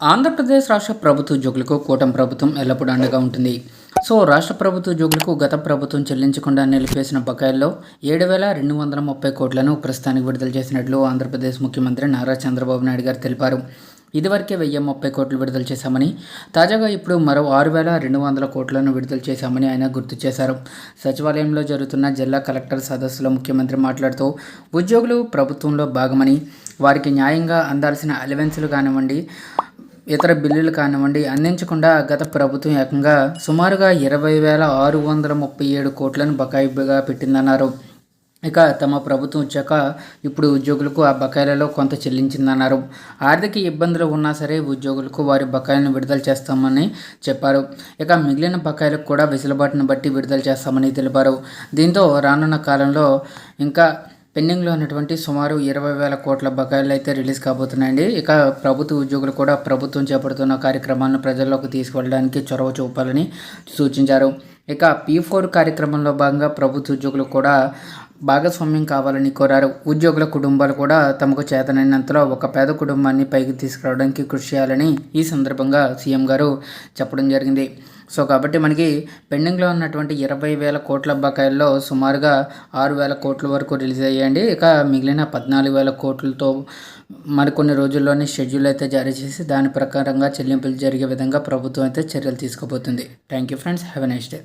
ఆంధ్రప్రదేశ్ రాష్ట్ర ప్రభుత్వ ఉద్యోగులకు కూటమి ప్రభుత్వం ఎల్లప్పుడూ అండగా ఉంటుంది. సో రాష్ట్ర ప్రభుత్వ ఉద్యోగులకు గత ప్రభుత్వం చెల్లించకుండా నిలిపేసిన బకాయిల్లో ఏడు వేల రెండు వందల ముప్పై కోట్లను ప్రస్తుతానికి విడుదల చేసినట్లు ఆంధ్రప్రదేశ్ ముఖ్యమంత్రి నారా చంద్రబాబు నాయుడు గారు తెలిపారు. ఇదివరకే వెయ్యి ముప్పై కోట్లు విడుదల చేశామని తాజాగా ఇప్పుడు మరో ఆరు వేల రెండు వందల కోట్లను విడుదల చేశామని ఆయన గుర్తు చేశారు. సచివాలయంలో జరుగుతున్న జిల్లా కలెక్టర్ సదస్సులో ముఖ్యమంత్రి మాట్లాడుతూ ఉద్యోగులు ప్రభుత్వంలో భాగమని వారికి న్యాయంగా అందాల్సిన అలవెన్సులు కానివ్వండి ఇతర బిల్లులు కానివ్వండి అందించకుండా గత ప్రభుత్వం ఏకంగా సుమారుగా ఇరవై వేల ఆరు వందల ముప్పై ఏడు కోట్లను బకాయిగా పెట్టిందన్నారు. ఇక తమ ప్రభుత్వం వచ్చాక ఇప్పుడు ఉద్యోగులకు ఆ బకాయిలలో కొంత చెల్లించిందన్నారు. ఆర్థిక ఇబ్బందులు ఉన్నా సరే ఉద్యోగులకు వారి బకాయిలను విడుదల చేస్తామని చెప్పారు. ఇక మిగిలిన బకాయిలకు కూడా వెసులుబాటును బట్టి విడుదల చేస్తామని తెలిపారు. దీంతో రానున్న కాలంలో ఇంకా పెండింగ్లో ఉన్నటువంటి సుమారు ఇరవై వేల కోట్ల బకాయిలు అయితే రిలీజ్ కాబోతున్నాయండి. ఇక ప్రభుత్వ ఉద్యోగులు కూడా ప్రభుత్వం చేపడుతున్న కార్యక్రమాలను ప్రజల్లోకి తీసుకువెళ్ళడానికి చొరవ చూపాలని సూచించారు. ఇక పీ ఫోర్ కార్యక్రమంలో భాగంగా ప్రభుత్వ ఉద్యోగులు కూడా భాగస్వామ్యం కావాలని కోరారు. ఉద్యోగుల కుటుంబాలు కూడా తమకు చేతనైనంతలో ఒక పేద కుటుంబాన్ని పైకి తీసుకురావడానికి కృషి చేయాలని ఈ సందర్భంగా సీఎం గారు చెప్పడం జరిగింది. సో కాబట్టి మనకి పెండింగ్లో ఉన్నటువంటి ఇరవై వేల కోట్ల బకాయిల్లో సుమారుగా ఆరు వేల కోట్ల వరకు రిలీజ్ అయ్యాయండి. ఇక మిగిలిన పద్నాలుగు వేల కోట్లతో మరికొన్ని రోజుల్లోనే షెడ్యూల్ అయితే జారీ చేసి దాని ప్రకారంగా చెల్లింపులు జరిగే విధంగా ప్రభుత్వం అయితే చర్యలు తీసుకోబోతుంది. Thank you friends. Have a nice day.